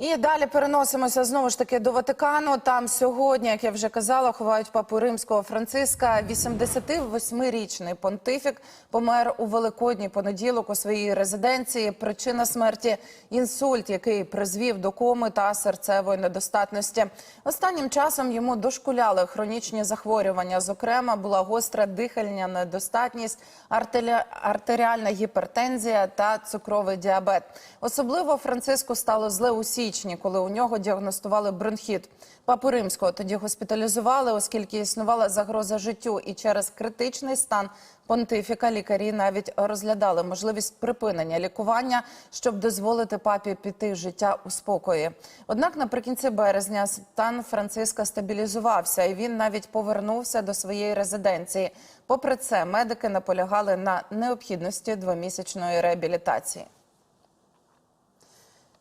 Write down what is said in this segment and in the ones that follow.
І далі переносимося знову ж таки до Ватикану. Там сьогодні, як я вже казала, ховають папу римського Франциска. 88-річний понтифік помер у великодній понеділок у своїй резиденції. Причина смерті інсульт, який призвів до коми та серцевої недостатності. Останнім часом йому дошкуляли хронічні захворювання. Зокрема, була гостра дихальна недостатність, артеріальна гіпертензія та цукровий діабет. Особливо Франциску стало зле у січні, коли у нього діагностували бронхіт. Папу римського тоді госпіталізували, оскільки існувала загроза життю, і через критичний стан понтифіка лікарі навіть розглядали можливість припинення лікування, щоб дозволити папі піти життя у спокої. Однак наприкінці березня стан Франциска стабілізувався, і він навіть повернувся до своєї резиденції. Попри це, медики наполягали на необхідності двомісячної реабілітації.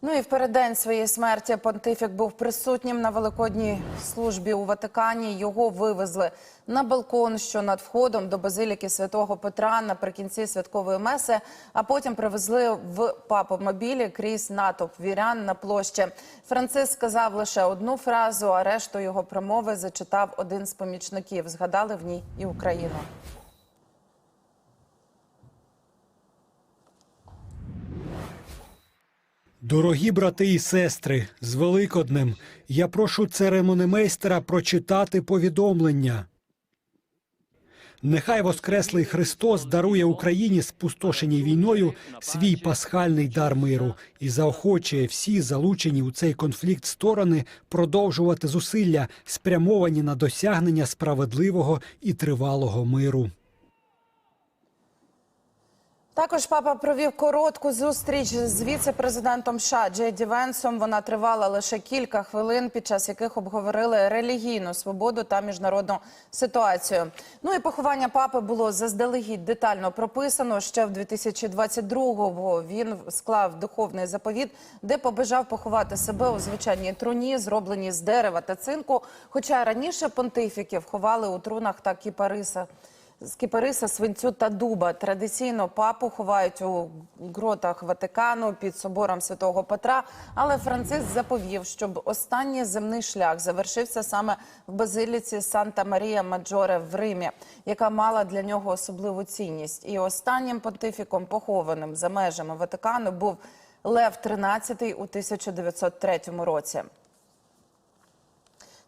Ну і в переддень своєї смерті понтифік був присутнім на великодній службі у Ватикані. Його вивезли на балкон, що над входом до базиліки святого Петра наприкінці святкової меси, а потім привезли в папомобілі крізь натовп вірян на площі. Франциск сказав лише одну фразу, а решту його промови зачитав один з помічників. Згадали в ній і Україну. Дорогі брати і сестри, з Великоднем я прошу церемонимейстера прочитати повідомлення. Нехай Воскреслий Христос дарує Україні, спустошеній війною, свій пасхальний дар миру і заохочує всі залучені у цей конфлікт сторони продовжувати зусилля, спрямовані на досягнення справедливого і тривалого миру. Також папа провів коротку зустріч з віце-президентом США Джейді Венсом. Вона тривала лише кілька хвилин, під час яких обговорили релігійну свободу та міжнародну ситуацію. Ну і поховання папи було заздалегідь детально прописано. Ще в 2022-го він склав духовний заповіт, де побажав поховати себе у звичайній труні, зробленій з дерева та цинку. Хоча раніше понтифіків ховали у трунах та кіпариса з кипариса, свинцю та дуба. Традиційно папу ховають у гротах Ватикану під собором святого Петра. Але Франциск заповів, щоб останній земний шлях завершився саме в базиліці Санта Марія Маджоре в Римі, яка мала для нього особливу цінність. І останнім понтифіком, похованим за межами Ватикану, був Лев XIII у 1903 році.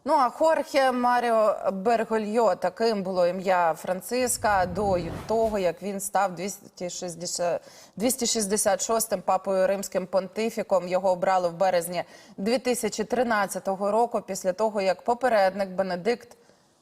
Ну а Хорхе Маріо Бергольо, таким було ім'я Франциска до того, як він став 260, 266-м папою римським понтифіком. Його обрали в березні 2013 року, після того як попередник Бенедикт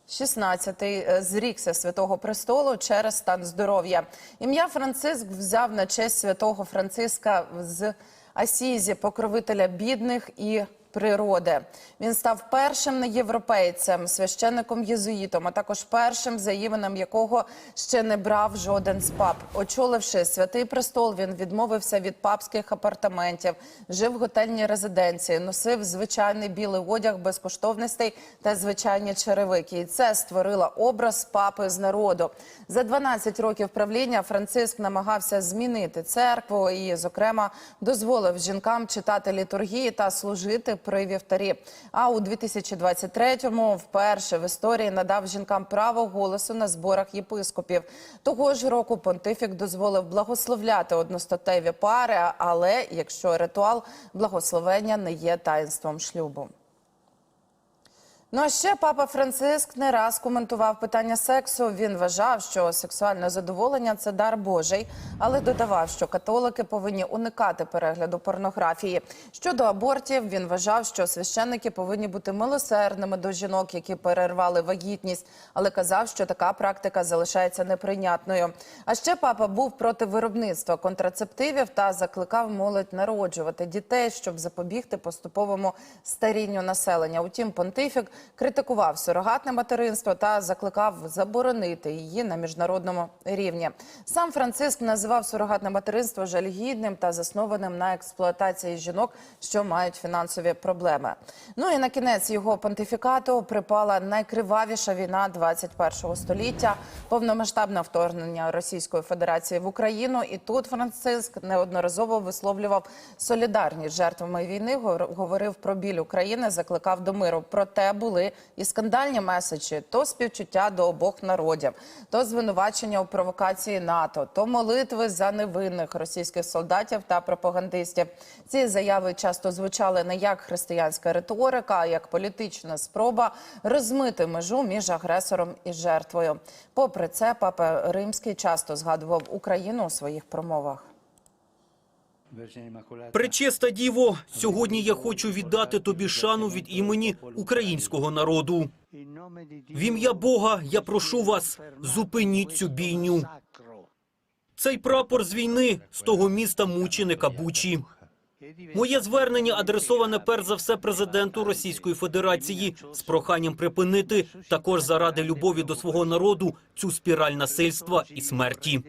16-й зрікся святого престолу через стан здоров'я. Ім'я Франциск взяв на честь святого Франциска з Асізі, покровителя бідних і природи. Він став першим неєвропейцем, священником єзуїтом, а також першим, за іменем якого ще не брав жоден з пап. Очоливши святий престол, він відмовився від папських апартаментів, жив в готельній резиденції, носив звичайний білий одяг без коштовностей та звичайні черевики. І це створило образ папи з народу. За 12 років правління Франциск намагався змінити церкву і, зокрема, дозволив жінкам читати літургії та служити при вівтарі. А у 2023-му вперше в історії надав жінкам право голосу на зборах єпископів. Того ж року понтифік дозволив благословляти одностатеві пари, але якщо ритуал благословення не є таїнством шлюбу. Ну а ще папа Франциск не раз коментував питання сексу. Він вважав, що сексуальне задоволення це дар Божий, але додавав, що католики повинні уникати перегляду порнографії. Щодо абортів, він вважав, що священники повинні бути милосердними до жінок, які перервали вагітність, але казав, що така практика залишається неприйнятною. А ще папа був проти виробництва контрацептивів та закликав молодь народжувати дітей, щоб запобігти поступовому старінню населення. Утім, понтифік критикував сурогатне материнство та закликав заборонити її на міжнародному рівні. Сам Франциск називав сурогатне материнство жалюгідним та заснованим на експлуатації жінок, що мають фінансові проблеми. Ну і на кінець його понтифікату припала найкривавіша війна 21 століття, повномасштабне вторгнення Російської Федерації в Україну. І тут Франциск неодноразово висловлював солідарність жертвами війни, говорив про біль України, закликав до миру. Проте були і скандальні меседжі: то співчуття до обох народів, то звинувачення у провокації НАТО, то молитви за невинних російських солдатів та пропагандистів. Ці заяви часто звучали не як християнська риторика, а як політична спроба розмити межу між агресором і жертвою. Попри це, папа Римський часто згадував Україну у своїх промовах. Пречиста діво, сьогодні я хочу віддати тобі шану від імені українського народу. В ім'я Бога я прошу вас, зупиніть цю бійню. Цей прапор з війни з того міста мученика Бучі. Моє звернення адресоване перш за все президенту Російської Федерації з проханням припинити також заради любові до свого народу цю спіраль насильства і смерті.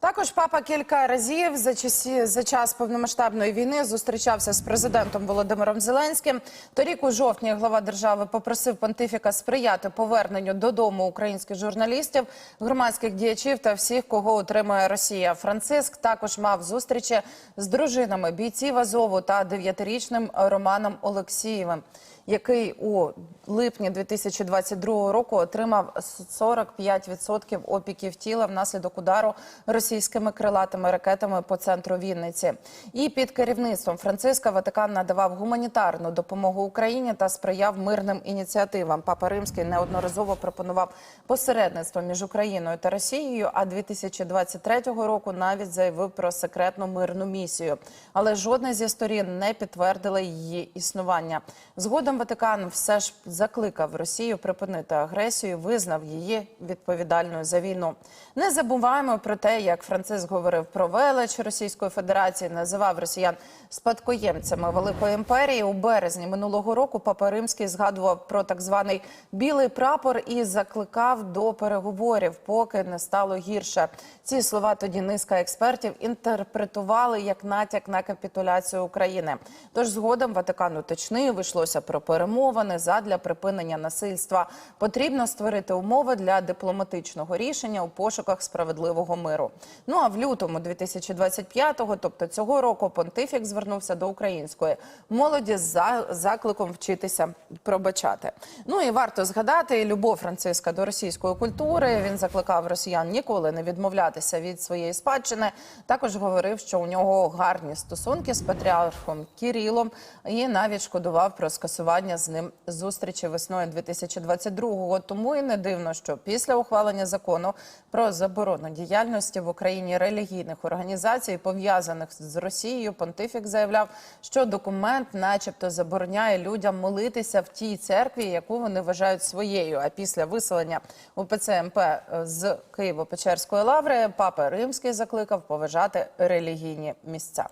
Також папа кілька разів за часі за час повномасштабної війни зустрічався з президентом Володимиром Зеленським. Торік у жовтні глава держави попросив понтифіка сприяти поверненню додому українських журналістів, громадських діячів та всіх, кого утримує Росія. Франциск також мав зустрічі з дружинами бійців Азову та дев'ятирічним Романом Олексієвим який у липні 2022 року отримав 45% опіків тіла внаслідок удару російськими крилатими ракетами по центру Вінниці. І під керівництвом Франциска Ватикан надавав гуманітарну допомогу Україні та сприяв мирним ініціативам. Папа Римський неодноразово пропонував посередництво між Україною та Росією. А 2023 року навіть заявив про секретну мирну місію. Але жодна зі сторін не підтвердила її існування. Згодом Ватикан все ж закликав Росію припинити агресію, визнав її відповідальною за війну. Не забуваємо про те, як Франциск говорив про велич Російської Федерації, називав росіян спадкоємцями великої імперії. У березні минулого року Папа Римський згадував про так званий білий прапор і закликав до переговорів, поки не стало гірше. Ці слова тоді низка експертів інтерпретували як натяк на капітуляцію України. Тож згодом Ватикан уточнив, йшлося про перемовини задля припинення насильства. Потрібно створити умови для дипломатичного рішення у пошуках справедливого миру. Ну а в лютому 2025-го, тобто цього року, понтифік звернувся до української молоді з за- закликом вчитися пробачати. Ну і варто згадати любов Франциска до російської культури. Він закликав росіян ніколи не відмовлятися від своєї спадщини. Також говорив, що у нього гарні стосунки з патріархом Кірілом, і навіть шкодував про скасування з ним зустрічі весною 2022-го. Тому і не дивно, що після ухвалення закону про заборону діяльності в Україні релігійних організацій, пов'язаних з Росією, понтифік заявляв, що документ, начебто, забороняє людям молитися в тій церкві, яку вони вважають своєю. А після виселення УПЦ МП з Києво-Печерської лаври папа Римський закликав поважати релігійні місця.